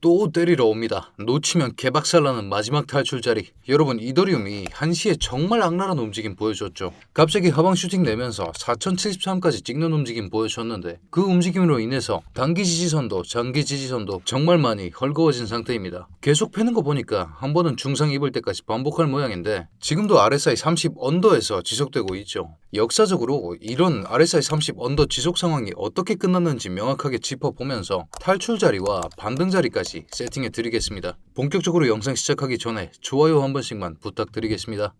또 때리러 옵니다. 놓치면 개박살나는 마지막 탈출 자리. 여러분 이더리움이 한시에 정말 악랄한 움직임 보여줬죠. 갑자기 하방 슈팅 내면서 4073까지 찍는 움직임 보여줬는데 그 움직임으로 인해서 단기 지지선도 장기 지지선도 정말 많이 헐거워진 상태입니다. 계속 패는 거 보니까 한 번은 중상 입을 때까지 반복할 모양인데 지금도 RSI 30 언더에서 지속되고 있죠. 역사적으로 이런 RSI 30 언더 지속 상황이 어떻게 끝났는지 명확하게 짚어보면서 탈출 자리와 반등 자리까지 세팅해 드리겠습니다. 본격적으로 영상 시작하기 전에 좋아요 한 번씩만 부탁드리겠습니다.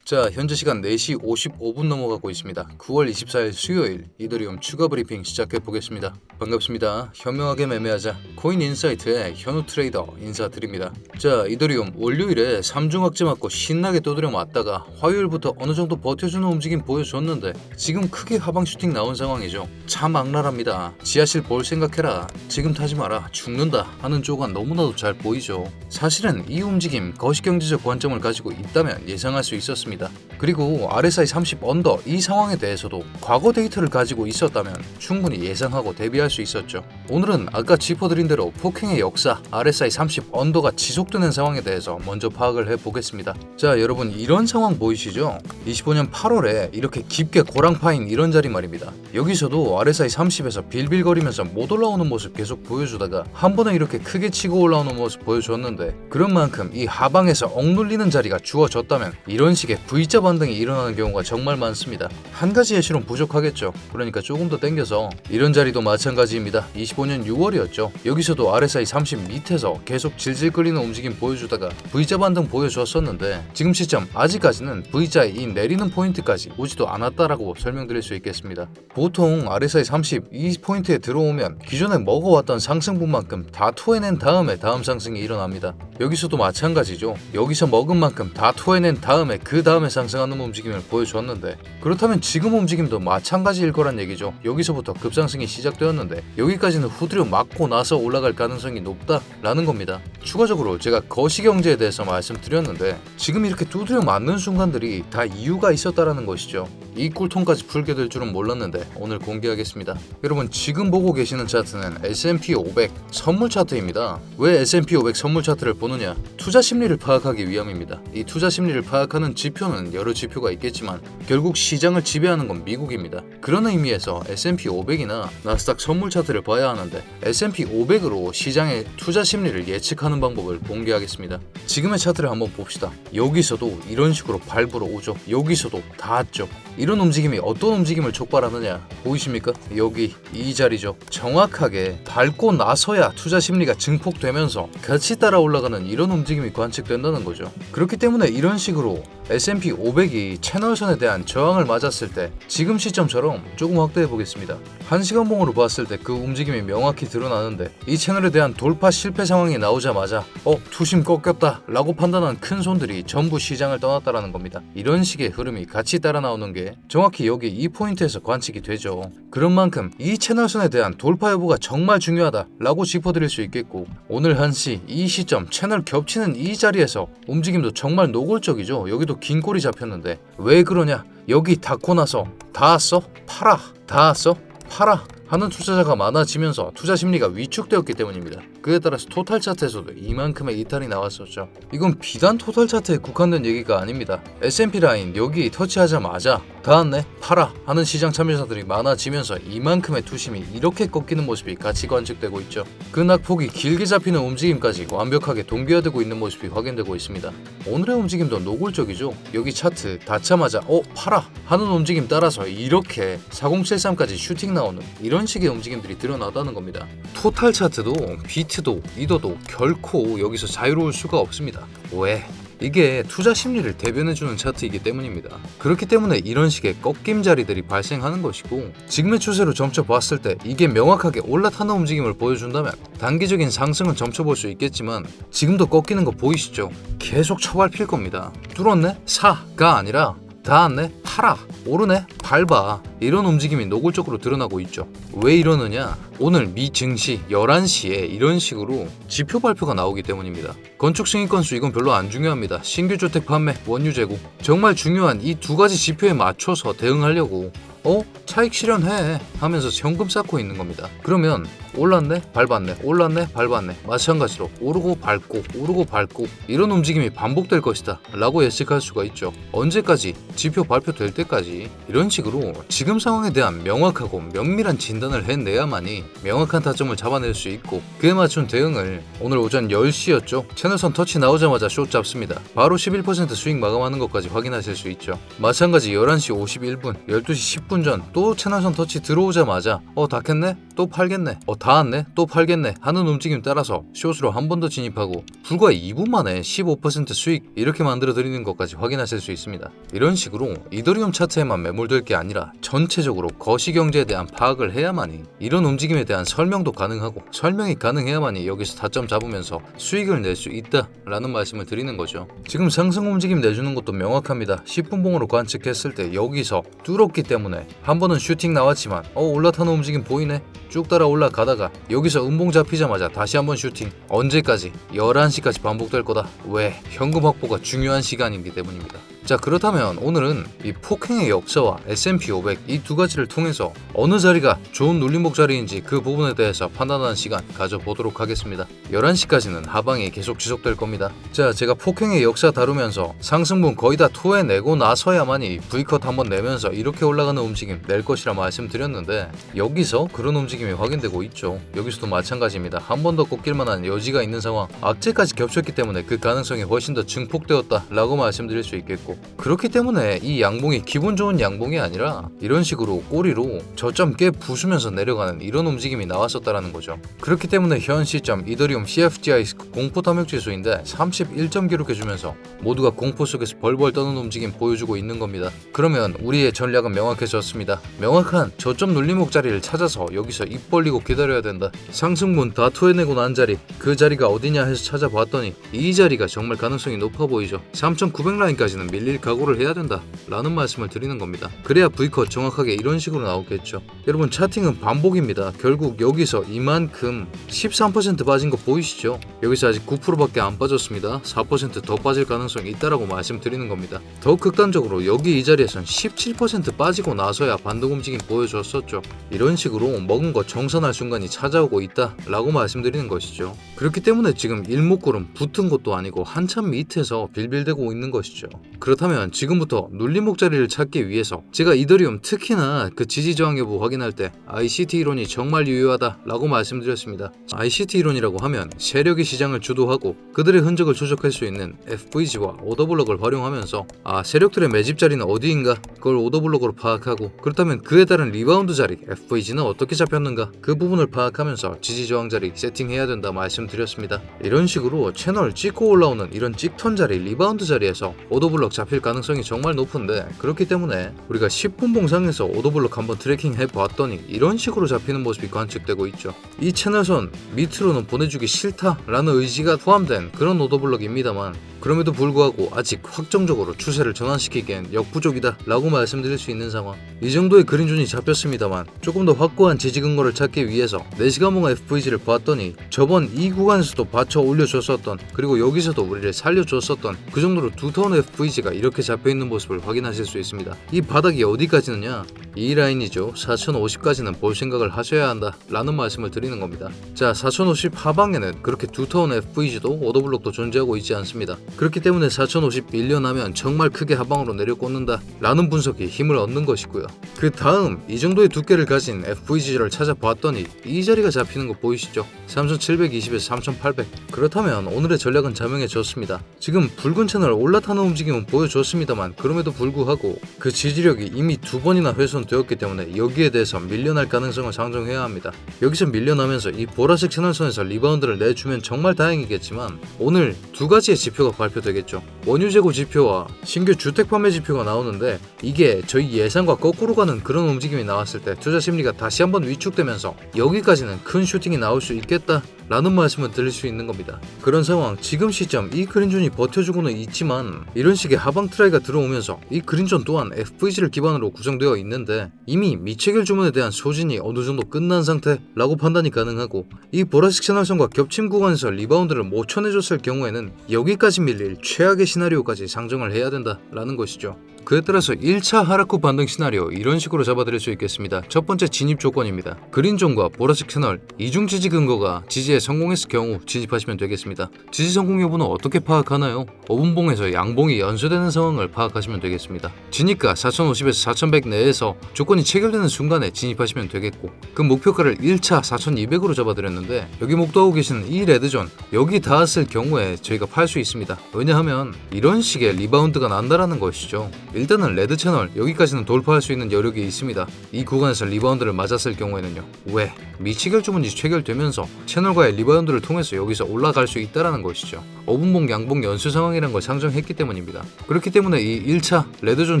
자, 현재 시간 4시 55분 넘어가고 있습니다. 9월 24일 수요일 이더리움 추가 브리핑 시작해 보겠습니다. 반갑습니다. 현명하게 매매하자 코인 인사이트의 현우 트레이더 인사드립니다. 자, 이더리움 월요일에 3중 악재 맞고 신나게 두드려 맞다가 화요일부터 어느 정도 버텨주는 움직임 보여줬는데 지금 크게 하방 슈팅 나온 상황이죠. 참 악랄합니다. 지하실 볼 생각해라. 지금 타지 마라. 죽는다 하는 조가 너무나도 잘 보이죠. 사실은 이 움직임 거시경제적 관점을 가지고 있다면 예상할 수 있었습니다. 그리고 RSI 30 언더 이 상황에 대해서도 과거 데이터를 가지고 있었다면 충분히 예상하고 대비할 수 있었죠. 오늘은 아까 짚어드린 대로 폭행의 역사 RSI 30 언더가 지속되는 상황에 대해서 먼저 파악을 해보겠습니다. 자 여러분 이런 상황 보이시죠? 25년 8월에 이렇게 깊게 고랑 파인 이런 자리 말입니다. 여기서도 RSI 30에서 빌빌거리면서 못 올라오는 모습 계속 보여주다가 한 번에 이렇게 크게 치고 올라오는 모습 보여줬는데 그런 만큼 이 하방에서 억눌리는 자리가 주어졌다면 이런 식의 V자 반등이 일어나는 경우가 정말 많습니다. 한 가지 예시론 부족하겠죠. 그러니까 조금 더 땡겨서 이런 자리도 마찬가지입니다. 25년 6월이었죠. 여기서도 RSI 30 밑에서 계속 질질 끌리는 움직임 보여주다가 V자 반등 보여주었었는데 지금 시점 아직까지는 V자의 이 내리는 포인트까지 오지도 않았다라고 설명드릴 수 있겠습니다. 보통 RSI 30 이 포인트에 들어오면 기존에 먹어왔던 상승분만큼 다 토해낸 다음에 다음 상승이 일어납니다. 여기서도 마찬가지죠. 여기서 먹은 만큼 다 토해낸 다음에 그 다음 에 상승하는 움직임을 보여줬는데 그렇다면 지금 움직임도 마찬가지일 거란 얘기죠. 여기서부터 급상승이 시작되었는데 여기까지는 후드려 맞고 나서 올라갈 가능성이 높다라는 겁니다. 추가적으로 제가 거시경제에 대해서 말씀드렸는데 지금 이렇게 두드려 맞는 순간들이 다 이유가 있었다라는 것이죠. 이 꿀통까지 풀게 될 줄은 몰랐는데 오늘 공개하겠습니다. 여러분 지금 보고 계시는 차트는 S&P 500 선물 차트입니다. 왜 S&P 500 선물 차트를 보느냐? 투자 심리를 파악하기 위함입니다. 이 투자 심리를 파악하는 지표 는 여러 지표가 있겠지만 결국 시장을 지배하는 건 미국입니다. 그런 의미에서 S&P 500이나 나스닥 선물 차트를 봐야 하는데 S&P 500으로 시장의 투자 심리를 예측하는 방법을 공개하겠습니다. 지금의 차트를 한번 봅시다. 여기서도 이런 식으로 밟으러 오죠. 여기서도 닿았죠. 이런 움직임이 어떤 움직임을 촉발하느냐 보이십니까? 여기 이 자리죠. 정확하게 밟고 나서야 투자 심리가 증폭되면서 같이 따라 올라가는 이런 움직임이 관측된다는 거죠. 그렇기 때문에 이런 식으로 S&P 500이 채널선에 대한 저항을 맞았을 때 지금 시점처럼 조금 확대해 보겠습니다. 1시간 봉으로 봤을 때 그 움직임이 명확히 드러나는데 이 채널에 대한 돌파 실패 상황이 나오자마자 어 투심 꺾였다 라고 판단한 큰 손들이 전부 시장을 떠났다라는 겁니다. 이런 식의 흐름이 같이 따라 나오는 게 정확히 여기 이 포인트에서 관측이 되죠. 그런 만큼 이 채널선에 대한 돌파 여부가 정말 중요하다 라고 짚어드릴 수 있겠고 오늘 1시 이 시점 채널 겹치는 이 자리에서 움직임도 정말 노골적이죠. 여기도 긴 꼬리 잡혔는데 왜 그러냐? 여기 닿고 나서 닿았어? 팔아. 닿았어? 팔아. 하는 투자자가 많아지면서 투자 심리가 위축되었기 때문입니다. 그에 따라서 토탈 차트에서도 이만큼의 이탈이 나왔었죠. 이건 비단 토탈 차트에 국한된 얘기가 아닙니다. S&P 라인 여기 터치하자마자 닿았네 팔아 하는 시장 참여자들이 많아지면서 이만큼의 투심이 이렇게 꺾이는 모습이 같이 관측되고 있죠. 그 낙폭이 길게 잡히는 움직임까지 완벽하게 동기화되고 있는 모습이 확인되고 있습니다. 오늘의 움직임도 노골적이죠. 여기 차트 닿자마자 어 팔아 하는 움직임 따라서 이렇게 4073까지 슈팅 나오는 이런 식의 움직임들이 드러나다는 겁니다. 토탈 차트도 비 트도 리더도 결코 여기서 자유로울 수가 없습니다. 왜? 이게 투자 심리를 대변해주는 차트이기 때문입니다. 그렇기 때문에 이런 식의 꺾임 자리들이 발생하는 것이고 지금의 추세로 점쳐봤을 때 이게 명확하게 올라타는 움직임을 보여준다면 단기적인 상승은 점쳐볼 수 있겠지만 지금도 꺾이는 거 보이시죠? 계속 처발 필 겁니다. 뚫었네? 사가 아니라 닿았네? 팔아 오르네? 밟아. 이런 움직임이 노골적으로 드러나고 있죠. 왜 이러느냐? 오늘 미 증시 11시에 이런 식으로 지표 발표가 나오기 때문입니다. 건축 승인 건수 이건 별로 안 중요합니다. 신규 주택 판매 원유 재고 정말 중요한 이 두 가지 지표에 맞춰서 대응하려고 어? 차익 실현해 하면서 현금 쌓고 있는 겁니다. 그러면 올랐네 밟았네 올랐네 밟았네. 마찬가지로 오르고 밟고 오르고 밟고 이런 움직임이 반복될 것이다 라고 예측할 수가 있죠. 언제까지? 지표 발표될 때까지. 이런 식으로 지금 상황에 대한 명확하고 면밀한 진단을 해내야만이 명확한 타점을 잡아낼 수 있고 그에 맞춘 대응을 오늘 오전 10시였죠. 채널선 터치 나오자마자 숏 잡습니다. 바로 11% 수익 마감하는 것까지 확인하실 수 있죠. 마찬가지 11시 51분 12시 10분 전 또 채널선 터치 들어오자마자 어 닿겠네 또 팔겠네. 어 닿았네. 또 팔겠네. 하는 움직임 따라서 숏으로 한 번 더 진입하고 불과 2분 만에 15% 수익 이렇게 만들어 드리는 것까지 확인하실 수 있습니다. 이런 식으로 이더리움 차트에만 매몰될 게 아니라 전체적으로 거시경제에 대한 파악을 해야만이 이런 움직임에 대한 설명도 가능하고 설명이 가능해야만이 여기서 타점 잡으면서 수익을 낼 수 있다 라는 말씀을 드리는 거죠. 지금 상승 움직임 내주는 것도 명확합니다. 10분 봉으로 관측했을 때 여기서 뚫었기 때문에 한 번은 슈팅 나왔지만 어 올라타는 움직임 보이네 쭉 따라 올라가다가 여기서 음봉 잡히자마자 다시 한번 슈팅. 언제까지? 11시까지 반복될 거다. 왜? 현금 확보가 중요한 시간이기 때문입니다 자 그렇다면 오늘은 이 폭행의 역사와 S&P 500 이 두 가지를 통해서 어느 자리가 좋은 눌림목 자리인지 그 부분에 대해서 판단하는 시간 가져보도록 하겠습니다. 11시까지는 하방이 계속 지속될 겁니다. 자 제가 폭행의 역사 다루면서 상승분 거의 다 토해내고 나서야만이 V컷 한번 내면서 이렇게 올라가는 움직임 낼 것이라 말씀드렸는데 여기서 그런 움직임이 확인되고 있죠. 여기서도 마찬가지입니다. 한 번 더 꺾일 만한 여지가 있는 상황 악재까지 겹쳤기 때문에 그 가능성이 훨씬 더 증폭되었다 라고 말씀드릴 수 있겠고 그렇기 때문에 이 양봉이 기분 좋은 양봉이 아니라 이런 식으로 꼬리로 저점 꽤 부수면서 내려가는 이런 움직임이 나왔었다라는 거죠. 그렇기 때문에 현 시점 이더리움 CFGI 공포 탐욕 지수인데 31점 기록해주면서 모두가 공포 속에서 벌벌 떠는 움직임 보여주고 있는 겁니다. 그러면 우리의 전략은 명확해졌습니다. 명확한 저점 눌림목 자리를 찾아서 여기서 입 벌리고 기다려야 된다. 상승분 다 토해내고 난 자리 그 자리가 어디냐 해서 찾아봤더니 이 자리가 정말 가능성이 높아 보이죠. 3900라인까지는 밀릴 각오를 해야 된다 라는 말씀을 드리는 겁니다. 그래야 V컷 정확하게 이런 식으로 나오겠죠. 여러분 차팅은 반복입니다. 결국 여기서 이만큼 13% 빠진 거 보이시죠? 여기서 아직 9%밖에 안 빠졌습니다. 4%더 빠질 가능성이 있다라고 말씀드리는 겁니다. 더 극단적으로 여기 이 자리에선 17% 빠지고 나서야 반등 움직임 보여줬었죠. 이런 식으로 먹은 거 정산할 순간이 찾아오고 있다 라고 말씀드리는 것이죠. 그렇기 때문에 지금 일목구름 붙은 것도 아니고 한참 밑에서 빌빌대고 있는 것이죠. 그 렇다면 지금부터 눌림목 자리를 찾기 위해서 제가 이더리움 특히나 그 지지 저항 여부 확인할 때 ICT 이론이 정말 유효하다 라고 말씀드렸습니다. ICT 이론이라고 하면 세력이 시장을 주도하고 그들의 흔적을 추적할 수 있는 FVG와 오더블럭을 활용하면서 아 세력들의 매집 자리는 어디인가? 그걸 오더블럭으로 파악하고 그렇다면 그에 따른 리바운드 자리 FVG는 어떻게 잡혔는가? 그 부분을 파악하면서 지지 저항 자리 세팅해야 된다 말씀드렸습니다. 이런 식으로 채널 찍고 올라오는 이런 찍턴 자리 리바운드 자리에서 오더블럭 잡힐 가능성이 정말 높은데 그렇기 때문에 우리가 10분 봉상에서 오더블럭 한번 트래킹 해봤더니 이런 식으로 잡히는 모습이 관측되고 있죠. 이 채널선 밑으로는 보내주기 싫다라는 의지가 포함된 그런 오더블럭입니다만 그럼에도 불구하고 아직 확정적으로 추세를 전환시키기엔 역부족이다 라고 말씀드릴 수 있는 상황. 이 정도의 그린존이 잡혔습니다만 조금 더 확고한 지지 근거를 찾기 위해서 4시간봉 FVG를 봤더니 저번 이 구간에서도 받쳐 올려줬었던 그리고 여기서도 우리를 살려줬었던 그 정도로 두터운 FVG가 이렇게 잡혀있는 모습을 확인하실 수 있습니다. 이 바닥이 어디까지느냐 이 라인이죠. 4050까지는 볼 생각을 하셔야 한다 라는 말씀을 드리는 겁니다. 자 4050 하방에는 그렇게 두터운 FVG도 오더블록도 존재하고 있지 않습니다. 그렇기 때문에 4050 밀려나면 정말 크게 하방으로 내려꽂는다 라는 분석이 힘을 얻는 것이고요. 그 다음 이 정도의 두께를 가진 FVG를 찾아봤더니 이 자리가 잡히는 거 보이시죠? 3720에서 3800 그렇다면 오늘의 전략은 자명해졌습니다. 지금 붉은 채널 올라타는 움직임은 보여줬습니다만 그럼에도 불구하고 그 지지력이 이미 두 번이나 훼손 되었기 때문에 여기에 대해서 밀려날 가능성을 상정해야 합니다. 여기서 밀려나면서 이 보라색 채널선에서 리바운드를 내주면 정말 다행이겠지만 오늘 두 가지의 지표가 발표되겠죠. 원유 재고 지표와 신규 주택 판매 지표가 나오는데 이게 저희 예상과 거꾸로 가는 그런 움직임이 나왔을 때 투자 심리가 다시 한번 위축되면서 여기까지는 큰 슈팅이 나올 수 있겠다 라는 말씀을 드릴 수 있는 겁니다. 그런 상황 지금 시점 이 그린존이 버텨주고는 있지만 이런 식의 하방 트라이가 들어오면서 이 그린존 또한 FVG를 기반으로 구성되어 있는데 이미 미체결 주문에 대한 소진이 어느 정도 끝난 상태라고 판단이 가능하고 이 보라색 채널선과 겹침 구간에서 리바운드를 못 쳐내줬을 경우에는 여기까지 밀릴 최악의 시나리오까지 상정을 해야 된다라는 것이죠 그에 따라서 1차 하락 후 반등 시나리오 이런 식으로 잡아드릴 수 있겠습니다. 첫 번째 진입 조건입니다. 그린존과 보라색 채널 이중 지지 근거가 지지에 성공했을 경우 진입하시면 되겠습니다. 지지 성공 여부는 어떻게 파악하나요? 5분봉에서 양봉이 연소되는 상황을 파악하시면 되겠습니다. 진입가 4050에서 4100 내에서 조건이 체결되는 순간에 진입하시면 되겠고 그 목표가를 1차 4200으로 잡아드렸는데 여기 목도하고 계시는 이 레드존 여기 닿았을 경우에 저희가 팔 수 있습니다. 왜냐하면 이런 식의 리바운드가 난다라는 것이죠. 일단은 레드 채널 여기까지는 돌파할 수 있는 여력이 있습니다. 이 구간에서 리바운드를 맞았을 경우에는요. 왜? 미치결 주문이 체결되면서 채널과의 리바운드를 통해서 여기서 올라갈 수 있다라는 것이죠. 5분봉 양봉 연수 상황이라는 걸 상정했기 때문입니다. 그렇기 때문에 이 1차 레드존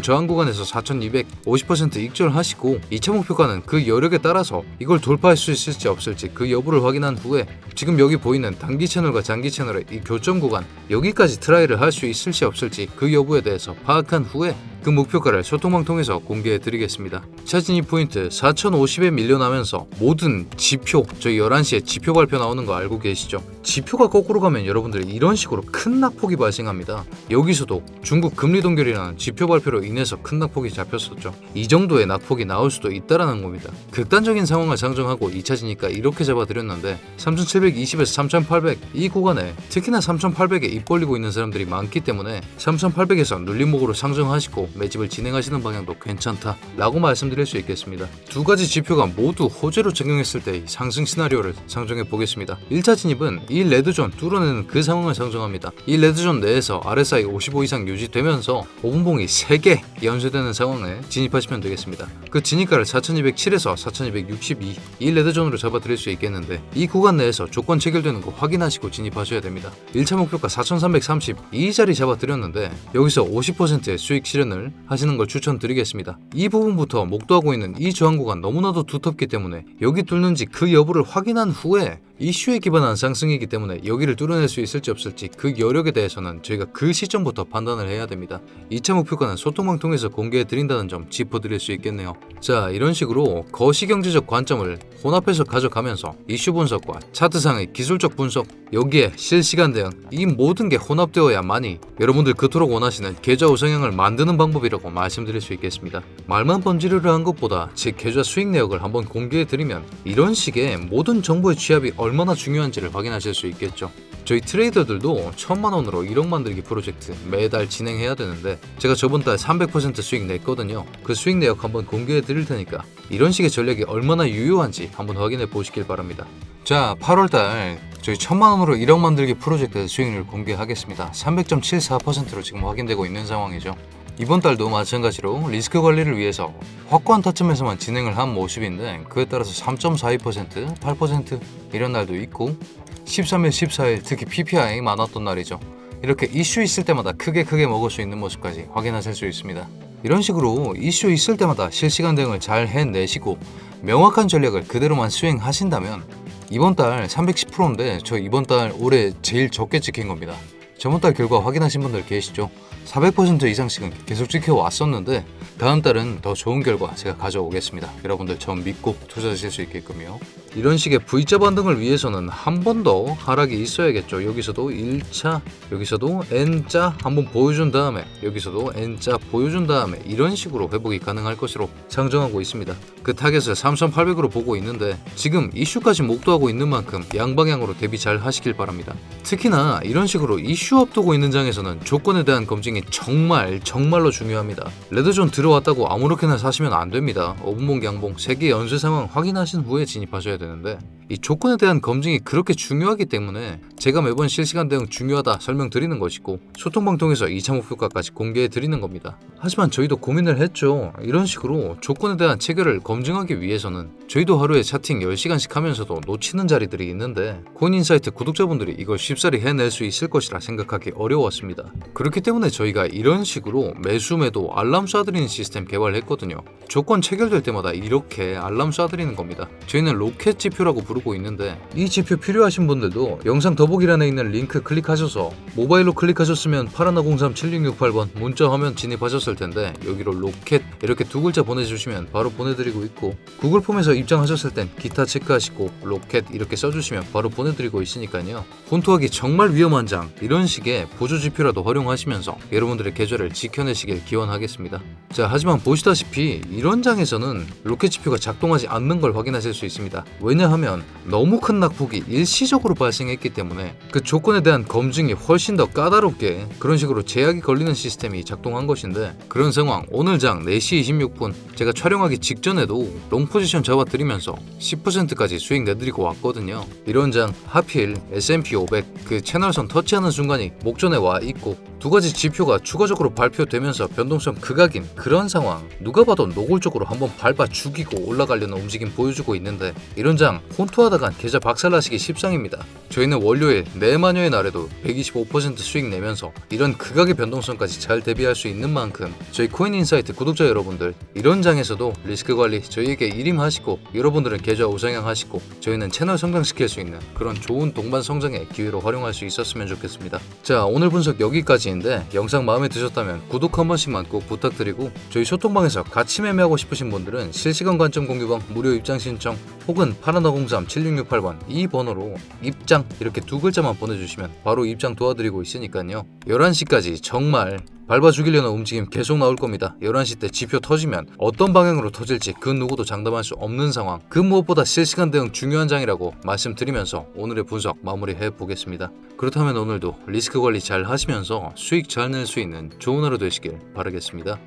저항 구간에서 4200 50% 익절하시고 2차 목표가는 그 여력에 따라서 이걸 돌파할 수 있을지 없을지 그 여부를 확인한 후에 지금 여기 보이는 단기 채널과 장기 채널의 이 교점 구간 여기까지 트라이를 할 수 있을지 없을지 그 여부에 대해서 파악한 후에 그 목표가를 소통망 통해서 공개해 드리겠습니다. 차진입 포인트 4,050에 밀려나면서 모든 지표 저희 11시에 지표 발표 나오는 거 알고 계시죠? 지표가 거꾸로 가면 여러분들 이런 식으로 큰 낙폭이 발생합니다. 여기서도 중국 금리 동결이라는 지표 발표로 인해서 큰 낙폭이 잡혔었죠. 이 정도의 낙폭이 나올 수도 있다라는 겁니다. 극단적인 상황을 상정하고 2차 지니까 이렇게 잡아드렸는데 3,720에서 3,800 이 구간에 특히나 3,800에 입 벌리고 있는 사람들이 많기 때문에 3,800에서 눌림목으로 상정하시고 매집을 진행하시는 방향도 괜찮다 라고 말씀드릴 수 있겠습니다. 두 가지 지표가 모두 호재로 작용했을 때의 상승 시나리오를 상정해 보겠습니다. 1차 진입은 이 레드존 뚫어내는 그 상황을 상정합니다. 이 레드존 내에서 RSI 55 이상 유지되면서 5분봉이 3개 연쇄되는 상황에 진입하시면 되겠습니다. 그 진입가를 4207에서 4262, 이 레드존으로 잡아드릴 수 있겠는데 이 구간 내에서 조건 체결되는 거 확인하시고 진입하셔야 됩니다. 1차 목표가 4330, 이 자리 잡아드렸는데 여기서 50%의 수익 실현을 하시는 걸 추천드리겠습니다. 이 부분부터 목도하고 있는 이 저항 구간 너무나도 두텁기 때문에 여기 뚫는지 그 여부를 확인한 후에 이슈에 기반한 상승이 기 때문에 여기를 뚫어낼 수 있을지 없을지 그 여력에 대해서는 저희가 그 시점부터 판단을 해야 됩니다. 2차 목표가는 소통망 통해서 공개해 드린다는 점 짚어드릴 수 있겠네요. 자 이런 식으로 거시경제적 관점을 혼합해서 가져가면서 이슈 분석과 차트상의 기술적 분석 여기에 실시간 대응 이 모든 게 혼합되어야만이 여러분들 그토록 원하시는 계좌 우상향을 만드는 방법이라고 말씀드릴 수 있겠습니다. 말만 번지르르 한 것보다 제 계좌 수익 내역을 한번 공개해 드리면 이런 식의 모든 정보의 취합이 얼마나 중요한지를 확인하실 수 있겠죠. 저희 트레이더들도 천만 원으로 1억 만들기 프로젝트 매달 진행해야 되는데 제가 저번 달 300% 수익 냈거든요. 그 수익 내역 한번 공개해 드릴 테니까 이런 식의 전략이 얼마나 유효한지 한번 확인해 보시길 바랍니다. 자, 8월 달 저희 천만 원으로 1억 만들기 프로젝트 수익률 공개하겠습니다. 300.74%로 지금 확인되고 있는 상황이죠. 이번 달도 마찬가지로 리스크 관리를 위해서 확고한 타점에서만 진행을 한 모습인데 그에 따라서 3.42%, 8% 이런 날도 있고 13일, 14일 특히 PPI 많았던 날이죠. 이렇게 이슈 있을 때마다 크게 크게 먹을 수 있는 모습까지 확인하실 수 있습니다. 이런 식으로 이슈 있을 때마다 실시간 대응을 잘 해내시고 명확한 전략을 그대로만 수행하신다면 이번 달 310%인데 저 이번 달 올해 제일 적게 찍힌 겁니다. 저번 달 결과 확인하신 분들 계시죠? 400% 이상씩은 계속 지켜왔었는데 다음 달은 더 좋은 결과 제가 가져오겠습니다. 여러분들 저 믿고 투자하실 수 있게끔요. 이런 식의 V자 반등을 위해서는 한 번 더 하락이 있어야겠죠. 여기서도 1차, 여기서도 N자 한번 보여준 다음에 여기서도 N자 보여준 다음에 이런 식으로 회복이 가능할 것으로 상정하고 있습니다. 그 타겟을 3,800으로 보고 있는데 지금 이슈까지 목도하고 있는 만큼 양방향으로 대비 잘 하시길 바랍니다. 특히나 이런 식으로 이슈 앞두고 있는 장에서는 조건에 대한 검증이 정말 정말로 중요합니다. 레드존 들어왔다고 아무렇게나 사시면 안 됩니다. 5분봉 양봉 3개 연쇄 상황 확인하신 후에 진입하셔야 되는데 이 조건에 대한 검증이 그렇게 중요하기 때문에 제가 매번 실시간 대응 중요하다 설명드리는 것이고 소통방 통해서 2차 목표가까지 공개해 드리는 겁니다. 하지만 저희도 고민을 했죠. 이런 식으로 조건에 대한 체결을 검증하기 위해서는 저희도 하루에 차팅 10시간씩 하면서도 놓치는 자리들이 있는데 코인인사이트 구독자분들이 이걸 쉽사리 해낼 수 있을 것이라 생각하기 어려웠습니다. 그렇기 때문에 저희가 이런 식으로 매수 매도 알람 쏴드리는 시스템 개발했거든요. 조건 체결될 때마다 이렇게 알람 쏴드리는 겁니다. 저희는 로켓 지표라고 부르고 오르고 있는데 이 지표 필요하신 분들도 영상 더보기란에 있는 링크 클릭하셔서 모바일로 클릭하셨으면 파라나 037668번 문자 화면 진입하셨을 텐데 여기로 로켓 이렇게 두 글자 보내주시면 바로 보내드리고 있고 구글 폼에서 입장하셨을 땐 기타 체크하시고 로켓 이렇게 써주시면 바로 보내드리고 있으니까요. 혼토하기 정말 위험한 장 이런 식의 보조 지표라도 활용하시면서 여러분들의 계좌를 지켜내시길 기원하겠습니다. 자 하지만 보시다시피 이런 장에서는 로켓 지표가 작동하지 않는 걸 확인하실 수 있습니다. 왜냐하면 너무 큰 낙폭이 일시적으로 발생했기 때문에 그 조건에 대한 검증이 훨씬 더 까다롭게 그런 식으로 제약이 걸리는 시스템이 작동한 것인데 그런 상황 오늘 장 4시 26분 제가 촬영하기 직전에도 롱 포지션 잡아드리면서 10%까지 수익 내드리고 왔거든요. 이런 장 하필 S&P 500 그 채널선 터치하는 순간이 목전에 와 있고 두 가지 지표가 추가적으로 발표되면서 변동성 극악인 그런 상황 누가 봐도 노골적으로 한번 밟아 죽이고 올라가려는 움직임 보여주고 있는데 이런 장 혼 투하다 간 계좌 박살나시기 십상입니다. 저희는 월요일 내마녀의 날에도 125% 수익 내면서 이런 극악의 변동성까지 잘 대비할 수 있는 만큼 저희 코인인사이트 구독자 여러분들 이런 장에서도 리스크 관리 저희에게 일임하시고 여러분들은 계좌 우상향 하시고 저희는 채널 성장시킬 수 있는 그런 좋은 동반 성장의 기회로 활용할 수 있었으면 좋겠습니다. 자 오늘 분석 여기까지인데 영상 마음에 드셨다면 구독 한 번씩만 꼭 부탁드리고 저희 소통방에서 같이 매매하고 싶으신 분들은 실시간 관점 공유방 무료 입장 신청 혹은 파라나03 7668번 이 번호로 입장 이렇게 두 글자만 보내주시면 바로 입장 도와드리고 있으니까요 11시까지 정말 밟아 죽이려는 움직임 계속 나올 겁니다. 11시 때 지표 터지면 어떤 방향으로 터질지 그 누구도 장담할 수 없는 상황. 그 무엇보다 실시간 대응 중요한 장이라고 말씀드리면서 오늘의 분석 마무리해 보겠습니다. 그렇다면 오늘도 리스크 관리 잘 하시면서 수익 잘 낼 수 있는 좋은 하루 되시길 바라겠습니다.